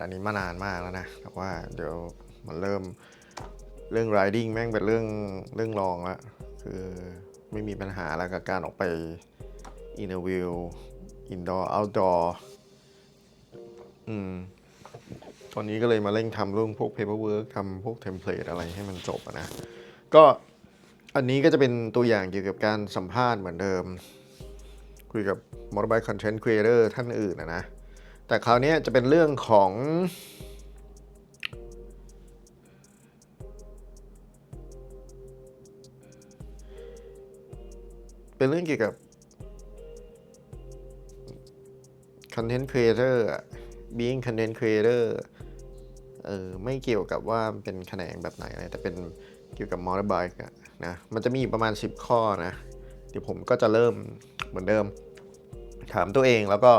อันนี้มานานมากแล้วนะ แต่ว่าเดี๋ยวมันเริ่มเรื่อง riding แม่งเป็นเรื่องเรื่องรองละคือไม่มีปัญหาแล้วกับการออกไป interview indoor outdoor อืม ตอนนี้ก็เลยมาเร่งทำเรื่องพวก paperwork ทำพวก template อะไรให้มันจบนะ ก็อันนี้ก็จะเป็นตัวอย่างเกี่ยวกับการสัมภาษณ์เหมือนเดิม คุยกับ motorbike content creator ท่านอื่นนะนะ แต่คราวนี้จะเป็นเรื่องของเป็นเรื่องเกี่ยวกับ content creator อะ being content creator เออไม่เกี่ยวกับว่าเป็นแขนงแบบไหนนะแต่เป็นเกี่ยวกับ motorbike อะนะมันจะมีประมาณ 10 ข้อนะ เดี๋ยวผมก็จะเริ่มเหมือนเดิม ถามตัวเองแล้วก็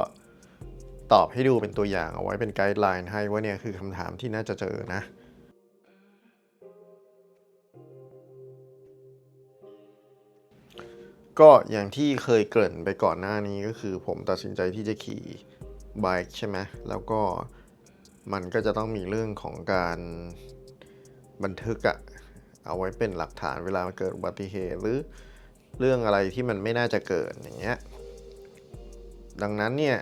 ตอบให้ดูเป็นตัวอย่างเอาไว้เป็นไกด์ไลน์ให้ว่าเนี่ยคือคำถามที่น่าจะเจอนะก็อย่างที่เคยเกริ่นไปก่อนหน้านี้ก็คือผมตัดสินใจที่จะขี่ไบค์ใช่ไหมแล้วก็มันก็จะต้องมีเรื่องของการบันทึกอะเอาไว้เป็นหลักฐานเวลาเกิดอุบัติเหตุหรือเรื่องอะไรที่มันไม่น่าจะเกิดอย่างเงี้ยดังนั้นเนี่ย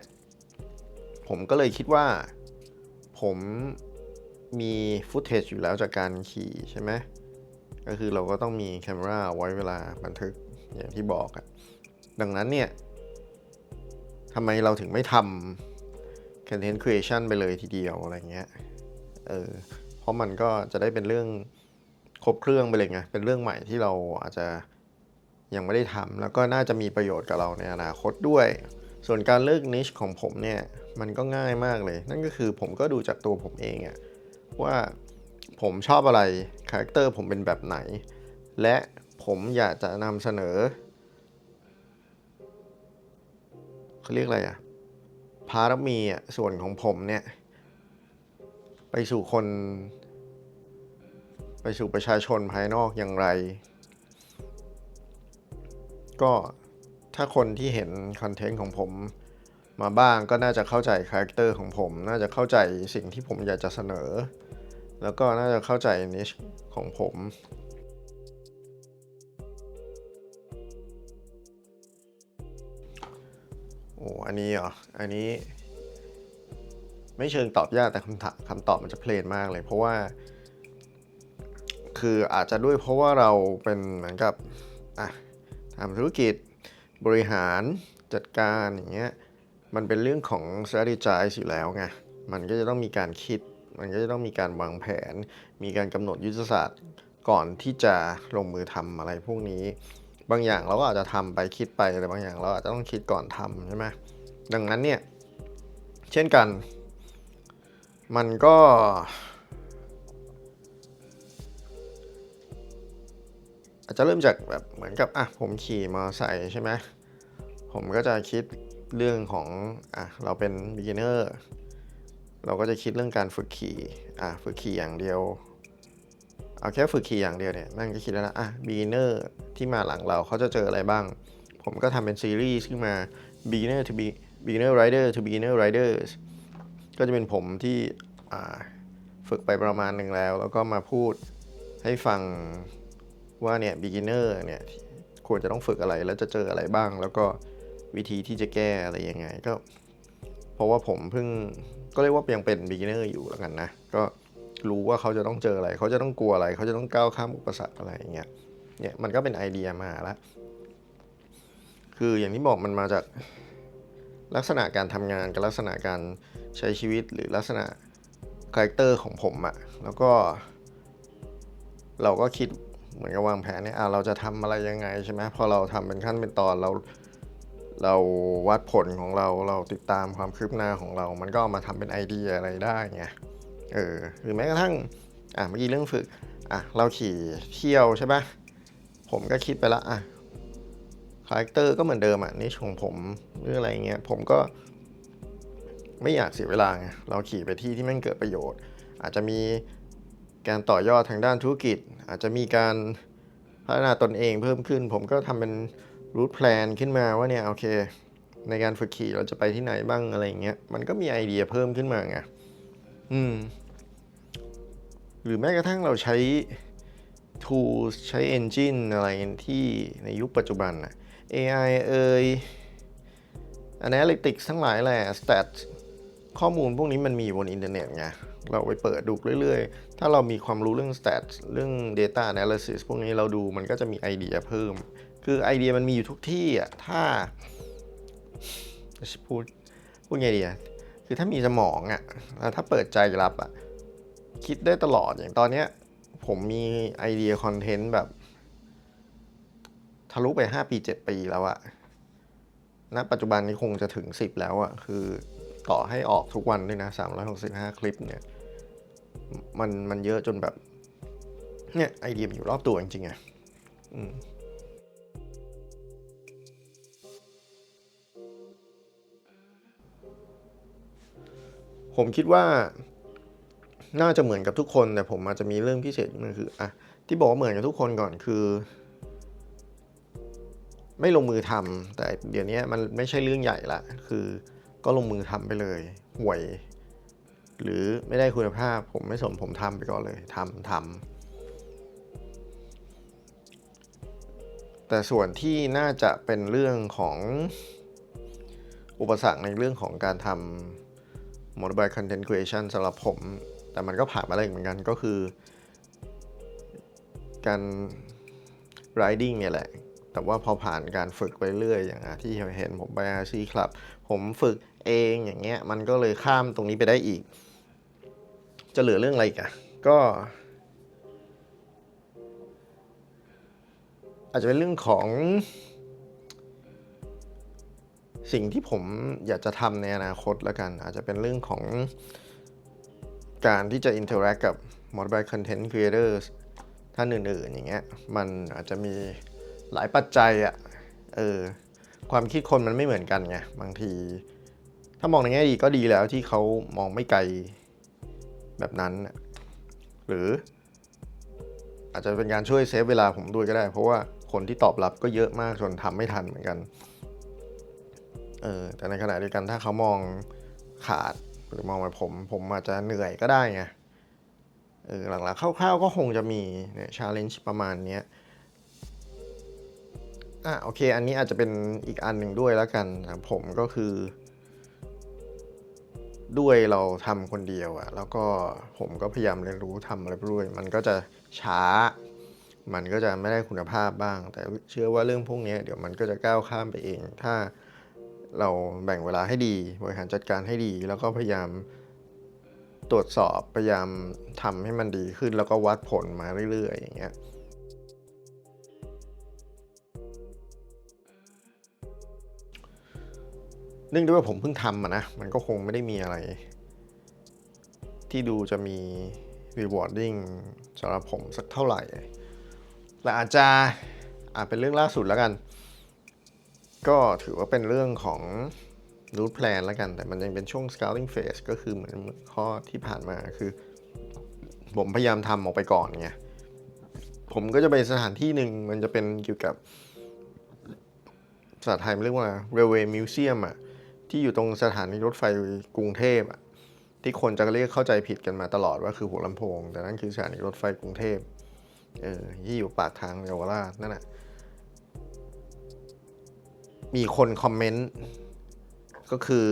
ผมก็เลยคิดว่า ผมมีฟุตเทจอยู่แล้วจากการขี่ใช่ไหมก็คือเราก็ต้องมีแคมราไว้เวลาบันทึกอย่างที่บอกอะดังนั้นเนี่ยทำไมเราถึงไม่ทำ content creation ไปเลยทีเดียวอะไรเงี้ย เออ เพราะมันก็จะได้เป็นเรื่องครบเครื่องไปเลยไง เป็นเรื่องใหม่ที่เราอาจจะยังไม่ได้ทำแล้วก็น่าจะมีประโยชน์กับเราในอนาคตด้วย ส่วนการเลือกนิชของผมเนี่ย มันก็ง่ายมากเลย นั่นก็คือผมก็ดูจากตัวผมเองอะว่าผมชอบอะไรคาแรคเตอร์ผมเป็นแบบไหน และผมอยากจะนำเสนอเขาเรียกอะไรอะพารมีอะส่วนของผมเนี่ย ไปสู่คน ไปสู่ประชาชนภายนอกอย่างไร ก็ถ้าคนที่เห็นคอนเทนต์ของผม มาบ้างก็น่าจะเข้าใจคาแรคเตอร์ของผม น่าจะเข้าใจสิ่งที่ผมอยากจะเสนอ แล้วก็น่าจะเข้าใจนิชของผมโอ้อันนี้เหรอ อันนี้ไม่เชิงตอบยากแต่คำถามคำตอบมันจะเพลนมากเลย เพราะว่า คืออาจจะด้วยเพราะว่าเราเป็นเหมือนกับอะทำธุรกิจบริหารจัดการอย่างเงี้ย มันเป็นเรื่องของ strategize อยู่แล้วไง มันก็จะต้องมีการคิด มันก็จะต้องมีการวางแผน มีการกำหนดยุทธศาสตร์ก่อนที่จะลงมือทำอะไรพวกนี้ บางอย่างเราก็อาจจะทำไปคิดไปแต่บางอย่างเราอาจจะต้องคิดก่อนทำใช่ไหมดังนั้นเนี่ย เช่นกัน มันก็ อาจจะเริ่มจากแบบเหมือนกับอะผมขี่มอเตอร์ไซค์ใช่ไหมผมก็จะคิด เรื่องของอะเราเป็น beginner เราก็จะคิดเรื่องการฝึกขี่อะฝึกขี่อย่างเดียว เอาแค่ฝึกขี่อย่างเดียวเนี่ยแม่งก็คิดแล้วนะอะ beginner ที่มาหลังเราเขาจะเจออะไรบ้าง ผมก็ทำเป็นซีรีส์ขึ้นมา beginner to be beginner rider to beginner riders ก็จะเป็นผมที่อ่าฝึกไปประมาณหนึ่งแล้ว แล้วก็มาพูดให้ฟังว่าเนี่ย beginner เนี่ยควรจะต้องฝึกอะไรแล้วจะเจออะไรบ้าง แล้วก็ วิธีที่จะแก้อะไรยังไงก็ เพราะว่าผมเพิ่งก็เรียกว่ายังเป็น beginner อยู่แล้วกันนะ ก็รู้ว่าเขาจะต้องเจออะไร เขาจะต้องกลัวอะไร เขาจะต้องก้าวข้ามอุปสรรคอะไรอย่างเงี้ยเนี่ยมันก็เป็นไอเดียมาแล้วคืออย่างที่บอกมันมาจากลักษณะการทำงานกับลักษณะการใช้ชีวิตหรือลักษณะคาแรคเตอร์ของผมอะแล้วก็ เราก็คิดเหมือนกับวางแผนเนี่ยอะเราจะทำอะไรยังไงใช่ไหมพอเราทำเป็นขั้นเป็นตอนเรา เราวัดผลของเราเราติดตามความคืบหน้าของเรา มันก็มาทำเป็นไอเดียอะไรได้ไงเออหรือแม้กระทั่งอะเมื่อกี้เรื่องฝึกอะเราขี่เที่ยวใช่ปะผมก็คิดไปละอะคาแรคเตอร์ก็เหมือนเดิมอะนิชของผมหรืออะไรเงี้ยผมก็ไม่อยากเสียเวลาไงเราขี่ไปที่ที่ม่งเกิดประโยชน์ อาจจะมีการต่อยอดทางด้านธุรกิจ อาจจะมีการพัฒนาตนเองเพิ่มขึ้น ผมก็ทำเป็น รูทแพลนขึ้นมาว่าเนี่ยโอเค ในการฝึกขี่เราจะไปที่ไหนบ้างอะไรเงี้ยมันก็มีไอเดียเพิ่มขึ้นมาไงอืม หรือแม้กระทั่งเราใช้ tools ใช้ engine อะไรที่ในยุคปัจจุบันนะ AI เอ่ย analytics ทั้งหลายแหละ stats ข้อมูลพวกนี้มันมีอยู่บนอินเทอร์เน็ตไง เราไปเปิดดูเรื่อยๆ ถ้าเรามีความรู้เรื่อง stats เรื่อง data analysis พวกนี้เราดูมันก็จะมีไอเดียเพิ่ม คือไอเดียมันมีอยู่ทุกที่อะถ้าจะพูดพูดไงดีอะคือถ้ามีสมองอะแล้วถ้าเปิดใจรับอะคิดได้ตลอดอย่างตอนเนี้ย ผมมีไอเดียคอนเทนต์แบบ ทะลุไป 5 ปี 7 ปีแล้วอะณปัจจุบันนี้คงจะถึง 10 แล้วอะคือต่อให้ออกทุกวันด้วยนะ 365 คลิปเนี่ย มันมันเยอะจนแบบ เนี่ย ไอเดียมันอยู่รอบตัวจริงๆอะอืม ผมคิดว่า น่าจะเหมือนกับทุกคน แต่ผมอาจจะมีเรื่องพิเศษมันคืออะที่บอกว่าเหมือนกับทุกคนก่อนคือ ไม่ลงมือทำแต่เดี๋ยวนี้มันไม่ใช่เรื่องใหญ่ละคือก็ลงมือทำไปเลยห่วย หรือไม่ได้คุณภาพ ผมไม่สนผมทำไปก่อนเลยทำทำแต่ส่วนที่น่าจะเป็นเรื่องของอุปสรรคในเรื่องของการทำ mobile content creation สำหรับผม แต่มันก็ผ่านมาได้เหมือนกันก็คือ การ riding เนี่ยแหละ แต่ว่าพอผ่านการฝึกไปเรื่อยอย่างที่เห็นผมไปอาซีครับ ผมฝึกเองอย่างเงี้ย มันก็เลยข้ามตรงนี้ไปได้อีก จะเหลือเรื่องอะไรกันก็อาจจะเป็นเรื่องของ สิ่งที่ผมอยากจะทำในอนาคตแล้วกัน อาจจะเป็นเรื่องของการที่จะ interact กับ mobile content creators ท่านอื่นๆ อย่างเงี้ย มันอาจจะมีหลายปัจจัยอะเออ ความคิดคนมันไม่เหมือนกันไง บางที ถ้ามองในแง่ดีก็ดีแล้วที่เขามองไม่ไกลแบบนั้น หรือ อาจจะเป็นการช่วยเซฟเวลาผมด้วยก็ได้ เพราะว่าคนที่ตอบรับก็เยอะมากจนทำไม่ทันเหมือนกัน เออแต่ในขณะเดียวกันถ้าเขามองขาดหรือมองแบบผม ผมอาจจะเหนื่อยก็ได้ไงเออหลักๆคร่าวๆก็คงจะมีเนี่ยชาเลนจ์ประมาณเนี้ยอะโอเค อันนี้อาจจะเป็นอีกอันหนึ่งด้วยแล้วกันนะผมก็คือ ด้วยเราทำคนเดียวอะแล้วก็ผมก็พยายามเรียนรู้ทำอะไรไปด้วยมันก็จะช้า มันก็จะไม่ได้คุณภาพบ้าง แต่เชื่อว่าเรื่องพวกนี้เดี๋ยวมันก็จะก้าวข้ามไปเอง ถ้า เราแบ่งเวลาให้ดี บริหารจัดการให้ดี แล้วก็พยายามตรวจสอบพยายามทำให้มันดีขึ้น แล้วก็วัดผลมาเรื่อยๆ อย่างเงี้ยเนื่องด้วยว่าผมเพิ่งทำอะนะ มันก็คงไม่ได้มีอะไร ที่ดูจะมี rewarding สำหรับผมสักเท่าไหร่ แต่อาจจะอาจเป็นเรื่องล่าสุดแล้วกัน ก็ถือว่าเป็นเรื่องของ route plan แล้วกัน แต่มันยังเป็นช่วง scouting phase ก็คือเหมือนข้อที่ผ่านมาคือ ผมพยายามทำออกไปก่อนไงผมก็จะไปสถานที่หนึ่งมันจะเป็นเกี่ยวกับภาษาไทยมันเรียกว่า railway museum อะที่อยู่ตรงสถานีรถไฟกรุงเทพอะที่คนจะเรียกเข้าใจผิดกันมาตลอดว่าคือหัวลำโพง แต่นั่นคือสถานีรถไฟกรุงเทพเออที่อยู่ปากทางเยาวราชนั่นแหละ มีคนคอมเมนต์ก็คือ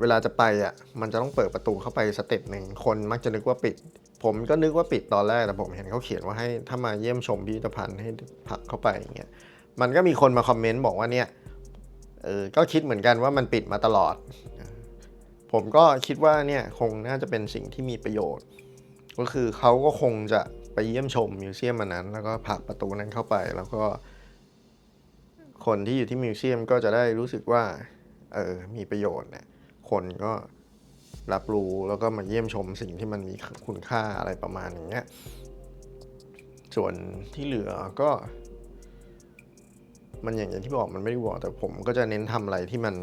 เวลาจะไปอะ มันจะต้องเปิดประตูเข้าไปสเต็ปหนึ่งคนมักจะนึกว่าปิด ผมก็นึกว่าปิดตอนแรกแต่ผมเห็นเขาเขียนว่าให้ถ้ามาเยี่ยมชมพิพิธภัณฑ์ให้ผลักเข้าไปอย่างเงี้ยมันก็มีคนมาคอมเมนต์บอกว่าเนี่ยเออก็คิดเหมือนกันว่ามันปิดมาตลอด ผมก็คิดว่าเนี่ยคงน่าจะเป็นสิ่งที่มีประโยชน์ ก็คือเขาก็คงจะไปเยี่ยมชมมิวเซียมมันนั้น แล้วก็ผลักประตูนั้นเข้าไปแล้วก็ คนที่อยู่ที่มิวเซียมก็จะได้รู้สึกว่าเออมีประโยชน์เนี่ยคนก็รับรู้แล้วก็มาเยี่ยมชมสิ่งที่มันมีคุณค่าอะไรประมาณอย่างเงี้ยส่วนที่เหลือก็ มันอย่างที่บอกมันไม่ได้บอกแต่ผมก็จะเน้นทำอะไรที่มัน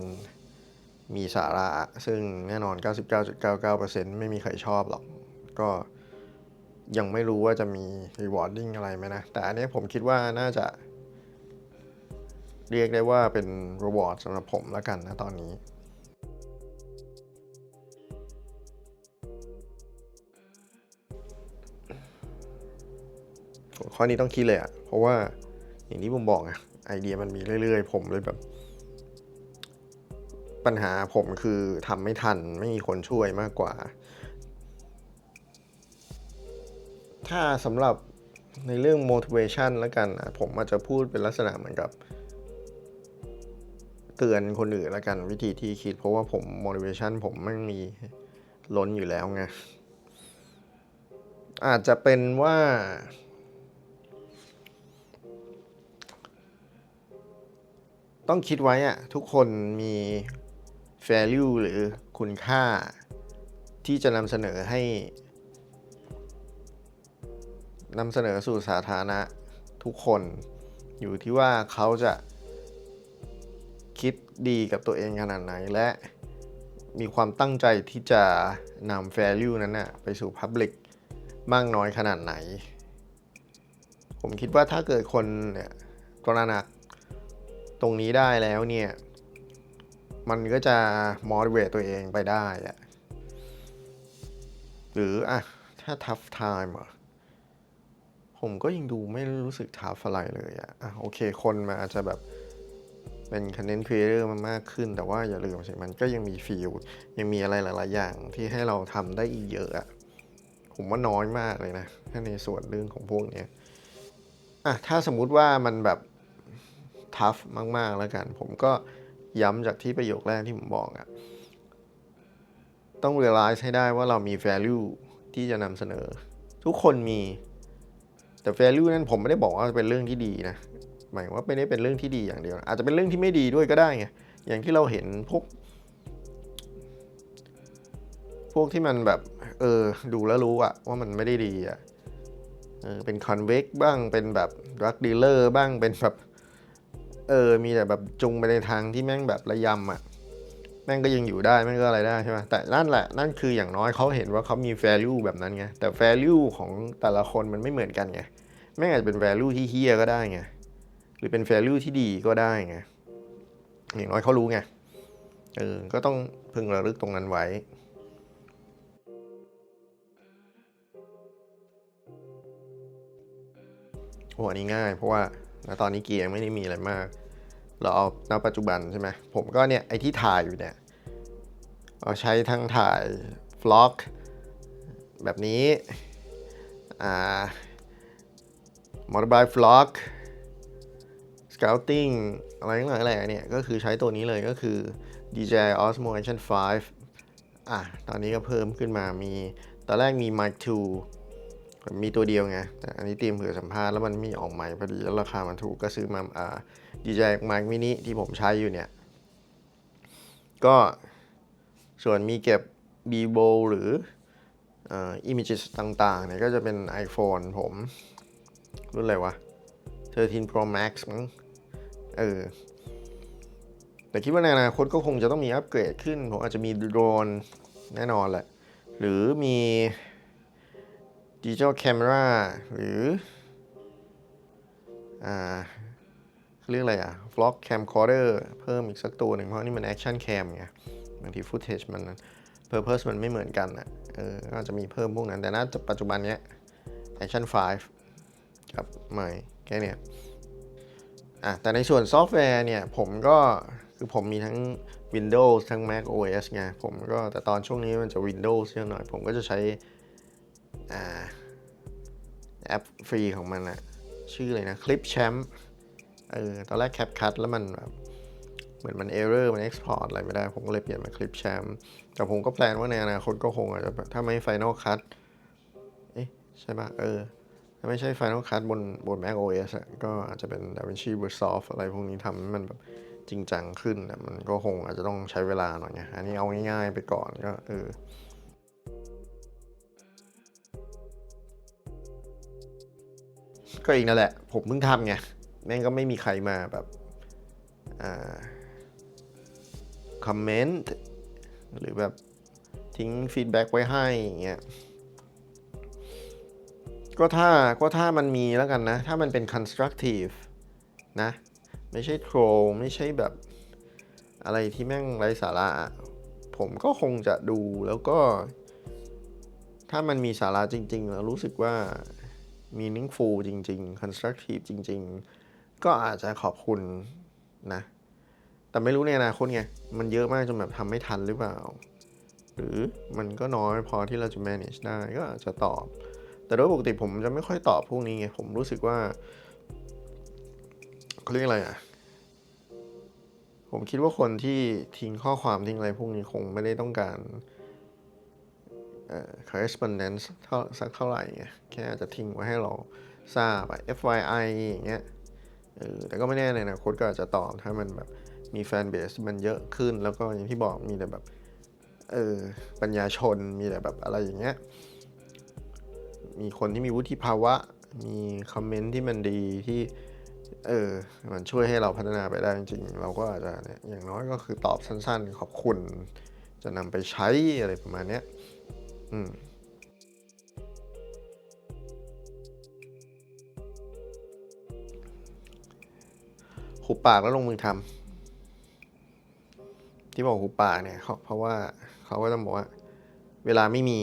มีสาระ ซึ่งแน่นอน 99.99%ไม่มีใครชอบหรอก ก็ยังไม่รู้ว่าจะมี rewarding อะไรไหมนะ แต่อันนี้ผมคิดว่าน่าจะ เรียกได้ว่าเป็นรีวอร์ดสำหรับผมแล้วกันนะตอนนี้ ข้อนี้ต้องคิดเลยอะเพราะว่าอย่างที่ผมบอกอะไอเดียมันมีเรื่อยๆ ผมเลยแบบ ปัญหาผมคือทำไม่ทันไม่มีคนช่วยมากกว่า ถ้าสำหรับในเรื่อง motivation แล้วกันนะผมอาจจะพูดเป็นลักษณะเหมือนกับ เตือนคนอื่นล้วกันวิธีที่คิด เพราะว่าผม motivation ผมไม่มีล้นอยู่แล้วไง อาจจะเป็นว่า ต้องคิดไว้อะทุกคนมี value หรือคุณค่า ที่จะนำเสนอให้นำเสนอสู่สาธารณะทุกคนอยู่ที่ว่าเขาจะ คิดดีกับตัวเองขนาดไหน และมีความตั้งใจที่จะนำ value นั้นนะไปสู่ public มากน้อยขนาดไหน ผมคิดว่าถ้าเกิดคนเนี่ยตระหนักตรงนี้ได้แล้วเนี่ย มันก็จะ motivate ตัวเองไปได้อะหรืออะ ถ้า tough time อะผมก็ยังดูไม่รู้สึก tough อะไรเลยอะอะ โอเค คนมันอาจจะแบบ เป็น content creator มันมากขึ้น แต่ว่าอย่าลืมสิมันก็ยังมีฟิลยังมีอะไรหลาย ๆ อย่างที่ให้เราทำได้อีกเยอะอะผมว่าน้อยมากเลยนะ ถ้าในส่วนเรื่องของพวกเนี้ยอะถ้าสมมุติว่ามันแบบทัฟมาก ๆ แล้วกัน ผมก็ย้ำจากที่ประโยคแรกที่ผมบอกอะต้อง realize ให้ได้ว่าเรามี value ที่จะนำเสนอ ทุกคนมีแต่ value นั้นผมไม่ได้บอกว่าเป็นเรื่องที่ดีนะ หมายว่าไม่ได้เป็นเรื่องที่ดีอย่างเดียว อาจจะเป็นเรื่องที่ไม่ดีด้วยก็ได้ไงอย่างที่เราเห็นพวก พวกที่มันแบบ เออ ดูแล้วรู้อะว่ามันไม่ได้ดีอะเออเป็นคอนเวกบ้างเป็นแบบรักดีลเลอร์บ้างเป็นแบบเออ มีแต่แบบจุงไปในทางที่แม่งแบบระยำอะแม่งก็ยังอยู่ได้ แม่งก็อะไรได้ใช่ไหมแต่นั่นแหละ นั่นคืออย่างน้อยเขาเห็นว่าเขามี value แบบนั้นไง แต่ value ของแต่ละคนมันไม่เหมือนกันไง แม่งอาจจะเป็น value ที่เฮี้ยก็ได้ไง รือเป็น value ที่ดีก็ได้ไงอย่างน้อยเขารู้ไงเออก็ต้องพึงระลึกตรงนั้นไว้โอ้อันนี้ง่ายเพราะว่าณตอนนี้เกียร์ไม่ได้มีอะไรมาก เราเอาณปัจจุบันใช่ไหมผมก็เนี่ยไอที่ถ่ายอยู่เนี่ยเอาใช้ทั้งถ่ายฟล็อกแบบนี้อ่ามอเตอร์ไบค์ฟล็อก ส c า u ติ้งอะไรทั้งหลายแหล่เนี่ย ก็คือใช้ตัวนี้เลยก็คือ DJI Osmo Action 5 อะ ตอนนี้ก็เพิ่มขึ้นมามี ตอนแรกมี Mic 2 มีตัวเดียวไง แต่อันนี้เตรียมเผื่อสัมภาษณ์แล้วมันมีออกใหม่พอดี แล้วราคามันถูกก็ซื้อมาอ่า DJI Mic Mini ที่ผมใช้อยู่เนี่ย ก็ส่วนมีเก็บ b b o หรือเอ่อ images ต่างๆเนี่ยก็จะเป็น iPhone ผม รุ่นอะไรวะ13 Pro Max มั้ง เออ แต่คิดว่าในอนาคตก็คงจะต้องมีอัปเกรดขึ้น ผมอาจจะมีโดรนแน่นอนแหละ หรือมีดิจิ t a ล Camera หรือ อ่าเรียกอะไรอะ Vlog Camcorder เพิ่มอีกสักตัวหนึ่งเพราะนี่มัน Action Cam ไงบางที Footage มัน Purpose มันไม่เหมือนกันอะเออก็จะมีเพิ่มพวกนั้น แต่น่าจะปัจจุบันเนี้ย Action 5กับใหม่แค่เนี้ย อะแต่ในส่วนซอฟต์แวร์เนี่ยผมก็คือผมมีทั้ง Windows ทั้ง Mac OS ไงผมก็แต่ตอนช่วงนี้มันจะ Windows เยอะหน่อย ผมก็จะใช้อ่าแอปฟรีของมันอะชื่ออะไรนะ Clipchamp เออตอนแรก CapCut แล้วมันแบบเหมือนมัน error มัน export อะไรไม่ได้ ผมก็เลยเปลี่ยนมา Clipchamp แต่ผมก็แพลนว่าในอนาคตก็คงอาจจะถ้าไม่ Final Cut เอ๊ะใช่ปะเออาไม่ใช่ Final Cut บนบน Mac OS อะก็อาจจะเป็น DaVinci Resolve อะไรพวกนี้ทำให้มันแบบจริงจังขึ้นแต่มันก็คงอาจจะต้องใช้เวลาหน่อยไงอันนี้เอาง่ายๆไปก่อนก็เออก็อีกนั่นแหละ ผมเพิ่งทำไง แม่งก็ไม่มีใครมาแบบอ่าคอมเมนต์หรือแบบทิ้งฟีดแบ็กไว้ให้อย่างเงี้ย ก็ถ้าก็ถ้ามันมีแล้วกันนะ ถ้ามันเป็น constructive นะ ไม่ใช่ troll ไม่ใช่แบบอะไรที่แม่งไร้สาระอะผมก็คงจะดูแล้วก็ ถ้ามันมีสาระจริง ๆ แล้วรู้สึกว่า meaningful จริง ๆ constructive จริง ๆ ก็อาจจะขอบคุณนะ แต่ไม่รู้ในอนาคตไง มันเยอะมากจนแบบทำไม่ทันหรือเปล่า หรือมันก็น้อยพอที่เราจะ manage ได้ก็อาจจะตอบ แต่โดยปกติผมจะไม่ค่อยตอบพวกนี้ไง ผมรู้สึกว่าเขาเรียกอะไรอะ ผมคิดว่าคนที่ทิ้งข้อความทิ้งอะไรพวกนี้คงไม่ได้ต้องการเอ่อ correspondence เท่าสักเท่าไหร่ไงแค่อาจจะทิ้งไว้ให้เราทราบอะ FYI อย่างเงี้ยเออแต่ก็ไม่แน่ในอนาคตก็อาจจะตอบถ้ามันแบบมีแฟนเบสมันเยอะขึ้นแล้วก็อย่างที่บอกมีแต่แบบ เออปัญญาชนมีแต่แบบอะไรอย่างเงี้ย มีคนที่มีวุฒิภาวะ มีคอมเมนต์ที่มันดีที่ เออ มันช่วยให้เราพัฒนาไปได้จริงๆ เราก็อาจจะเนี่ยอย่างน้อยก็คือตอบสั้นๆ ขอบคุณ จะนำไปใช้อะไรประมาณเนี้ย อืมหุบปากแล้วลงมือทำที่บอกหุบปากเนี่ยเพราะว่าเขาก็ต้องบอกว่า เวลาไม่มี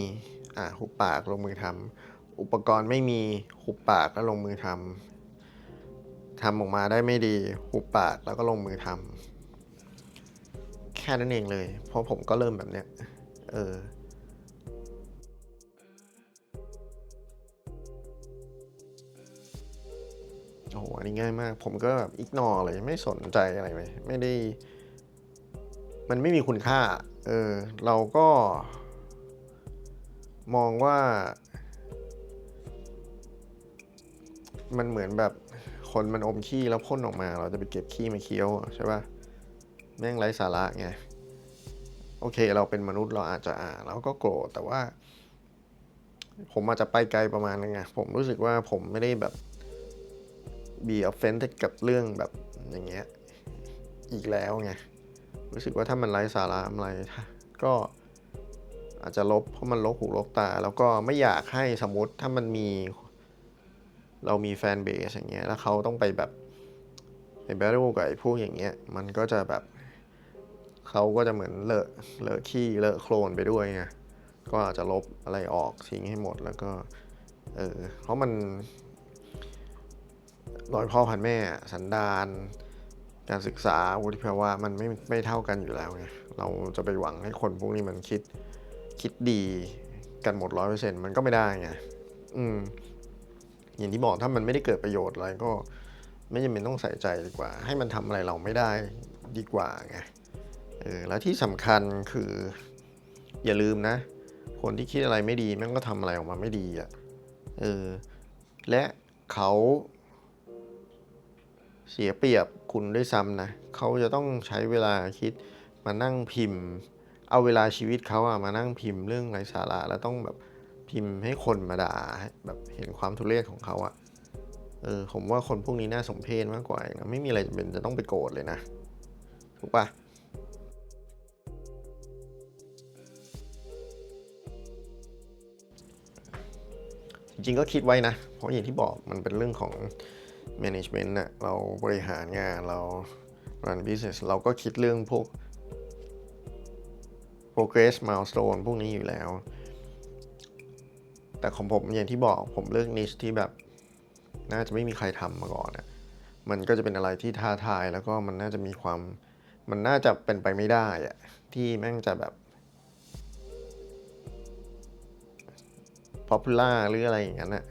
อ่าหุบปากลงมือทำ อุปกรณ์ไม่มีหุบปากแล้วลงมือทำทำออกมาได้ไม่ดีหุบปากแล้วก็ลงมือทำแค่นั้นเองเลย เพราะผมก็เริ่มแบบเนี้ยเออโอ้โหอันนี้ง่ายมาก ผมก็แบบอิกนอเลยไม่สนใจอะไรเลยไม่ได้ มันไม่มีคุณค่า เออ เราก็ มองว่า มันเหมือนแบบคนมันอมขี้แล้วพ่นออกมา เราจะไปเก็บขี้มาเคี้ยวใช่ปะแม่งไร้สาระไงโอเค เราเป็นมนุษย์เราอาจจะอ่านเราก็โกรธแต่ว่า ผมอาจจะไปไกลประมาณนึงไงผมรู้สึกว่าผมไม่ได้แบบ be offended กับเรื่องแบบอย่างเงี้ยอีกแล้วไงรู้สึกว่าถ้ามันไร้สาระอะไรก็อาจจะลบเพราะมันลกหูลกตา แล้วก็ไม่อยากให้สมมติถ้ามันมี เรามีแฟนเบสอย่างเงี้ยแล้วเขาต้องไปแบบไปแบทเทิลกับไอ้พวกอย่างเงี้ยมันก็จะแบบเขาก็จะเหมือนเลอะเลอะขี้เลอะโคลนไปด้วยไงก็อาจจะลบอะไรออกทิ้งให้หมดแล้วก็เออเพราะมันรอยพ่อพันแม่สันดานการศึกษาวุฒิภาวะมันไม่ไม่เท่ากันอยู่แล้วไงเราจะไปหวังให้คนพวกนี้มันคิดคิดดีกันหมดร้อยเปอร์เซ็นต์มันก็ไม่ได้ไงอืม อย่างที่บอกถ้ามันไม่ได้เกิดประโยชน์อะไรก็ไม่จำเป็นต้องใส่ใจดีกว่า ให้มันทำอะไรเราไม่ได้ดีกว่าไงเออแล้วที่สำคัญคือ อย่าลืมนะ คนที่คิดอะไรไม่ดีแม่งก็ทำอะไรออกมาไม่ดีอะเออและเขาเสียเปรียบคุณด้วยซ้ำนะเขาจะต้องใช้เวลาคิดมานั่งพิมพ์ เอาเวลาชีวิตเขาอะมานั่งพิมพ์เรื่องไร้สาระแล้วต้องแบบ พิมพ์ให้คนมาด่าแบบเห็นความทุเรศของเขาอะเออผมว่าคนพวกนี้น่าสมเพชมากกว่านะไม่มีอะไรจำเป็นจะต้องไปโกรธเลยนะ ถูกปะจริงๆก็คิดไว้นะ เพราะอย่างที่บอกมันเป็นเรื่องของ management น่ะเราบริหารงานเรา run business เราก็คิดเรื่องพวก progress milestone พวกนี้อยู่แล้ว แต่ของผมอย่างที่บอกผมเลือก niche ที่แบบ น่าจะไม่มีใครทำมาก่อนอะมันก็จะเป็นอะไรที่ท้าทายแล้วก็มันน่าจะมีความ มันน่าจะเป็นไปไม่ได้อะที่แม่งจะแบบ popular หรืออะไรอย่างนั้นน่ะ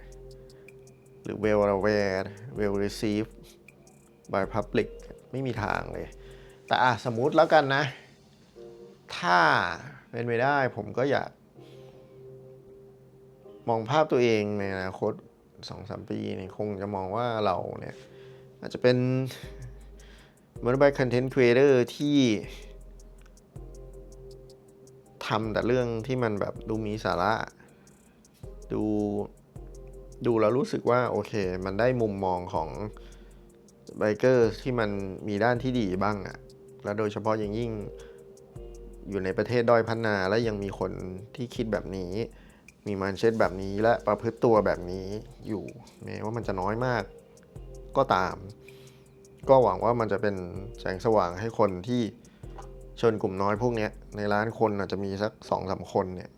หรือ well aware well received by public ไม่มีทางเลย แต่อะสมมุติแล้วกันนะ ถ้าเป็นไปได้ผมก็อยาก มองภาพตัวเองในอนาคตสองสามปีเนี่ยคงจะมองว่าเราเนี่ย อาจจะเป็น mobile content creator ที่ทำแต่เรื่องที่มันแบบดูมีสาระ ดูดูแล้วรู้สึกว่าโอเค มันได้มุมมองของไบเกอร์ที่มันมีด้านที่ดีบ้างอะแล้วโดยเฉพาะอย่างยิ่งอยู่ในประเทศด้อยพัฒนาและยังมีคนที่คิดแบบนี้ มีมันเช็ดแบบนี้และประพฤติตัวแบบนี้อยู่แม้ว่ามันจะน้อยมากก็ตาม ก็หวังว่ามันจะเป็นแสงสว่างให้คนที่ชนกลุ่มน้อยพวกนี้ในล้านคนอาจจะมีสักสองสามคนเนี่ย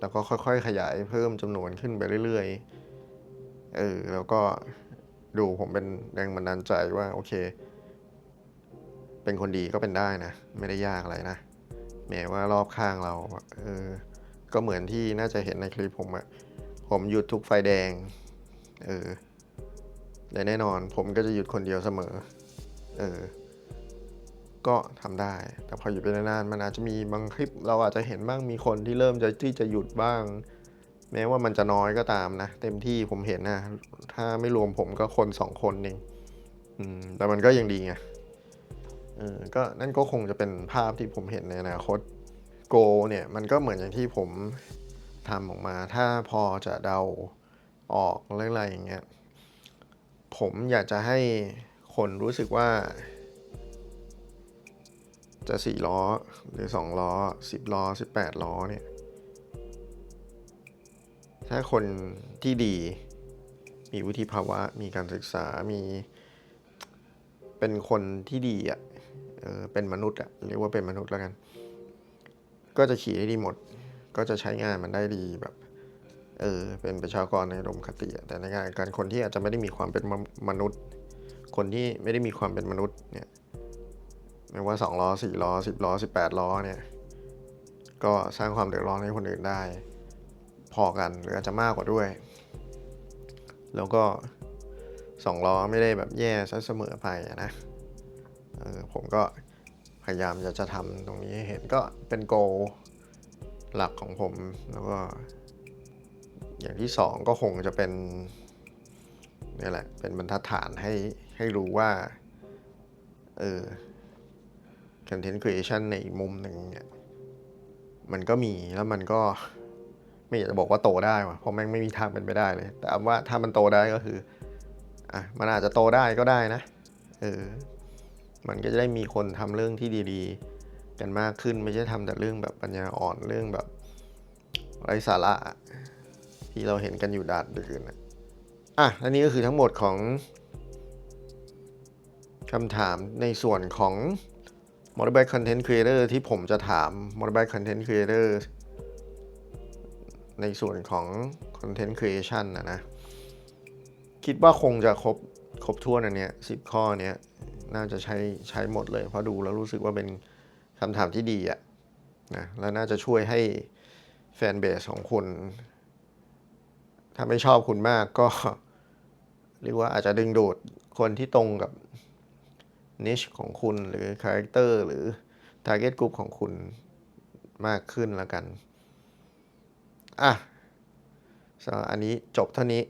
แล้วก็ค่อยๆ ขยายเพิ่มจำนวนขึ้นไปเรื่อยๆ เออ แล้วก็ดูผมเป็นแรงบันดาลใจว่าโอเค เป็นคนดีก็เป็นได้นะ ไม่ได้ยากอะไรนะแม้ว่ารอบข้างเรา เออ ก็เหมือนที่น่าจะเห็นในคลิปผมอะผมหยุดทุกไฟแดง เออและแน่นอนผมก็จะหยุดคนเดียวเสมอ เออ ก็ทำได้ แต่พออยู่ไปนานๆมันอาจจะมีบางคลิป เราอาจจะเห็นบ้างมีคนที่เริ่มจะที่จะหยุดบ้าง แม้ว่ามันจะน้อยก็ตามนะ เต็มที่ผมเห็นนะถ้าไม่รวมผมก็คนสองคนเองอืมแต่มันก็ยังดีไงเออก็นั่นก็คงจะเป็นภาพที่ผมเห็นในอนาคต โกเนี่ยมันก็เหมือนอย่างที่ผมทำออกมา ถ้าพอจะเดาออกเรื่องอะไรอย่างเงี้ยผมอยากจะให้คนรู้สึกว่า จะสี่ล้อหรือสองล้อสิบล้อสิบแปดล้อเนี่ย ถ้าคนที่ดี มีวุฒิภาวะ มีการศึกษา มี เป็นคนที่ดีอะ เออ เป็นมนุษย์อะ เรียกว่าเป็นมนุษย์แล้วกัน ก็จะขี่ได้ดีหมด ก็จะใช้งานมันได้ดีแบบ เออ เป็นประชากรในอุดมคติ แต่ในงานการคนที่อาจจะไม่ได้มีความเป็นมมนุษย์ คนที่ไม่ได้มีความเป็นมนุษย์เนี่ย ไม่ว่าสองล้อสี่ล้อสิบล้อสิบแปดล้อเนี่ย ก็สร้างความเดือดร้อนให้คนอื่นได้ พอกันหรืออาจจะมากกว่าด้วย แล้วก็สองล้อไม่ได้แบบแย่ซะเสมอไปนะ เออผมก็ พยายามจะจะทำตรงนี้ให้เห็นก็เป็นโกหลักของผมแล้วก็ อย่างที่สองก็คงจะเป็นนี่แหละ เป็นบรรทัดฐานให้ให้รู้ว่า เออ content creation ในอีกมุมหนึ่งเนี่ยมันก็มีแล้วมันก็ไม่อยากจะบอกว่าโตได้ว่ะเพราะแม่งไม่มีทางเป็นไปได้เลย แต่ว่าถ้ามันโตได้ก็คืออะมันอาจจะโตได้ก็ได้นะ เออ มันก็จะได้มีคนทำเรื่องที่ดีๆ กันมากขึ้นไม่ใช่ทำแต่เรื่องแบบปัญญาอ่อนเรื่องแบบไร้สาระที่เราเห็นกันอยู่ดาดดื่นอะอะอันนี้ก็คือทั้งหมดของคำถามในส่วนของ Motorbike Content Creator ที่ผมจะถาม Motorbike Content Creator ในส่วนของ Content Creation นะนะ คิดว่าคงจะครบครบถ้วนอันเนี้ยสิบข้อเนี้ย น่าจะใช้ใช้หมดเลย เพราะดูแล้วรู้สึกว่าเป็นคำถามที่ดีอะนะแล้วน่าจะช่วยให้แฟนเบสของคุณ ถ้าไม่ชอบคุณมากก็เรียกว่าอาจจะดึงดูดคนที่ตรงกับ niche ของคุณหรือ character หรือ target group ของคุณมากขึ้นแล้วกัน อะสำหรับอันนี้จบเท่านี้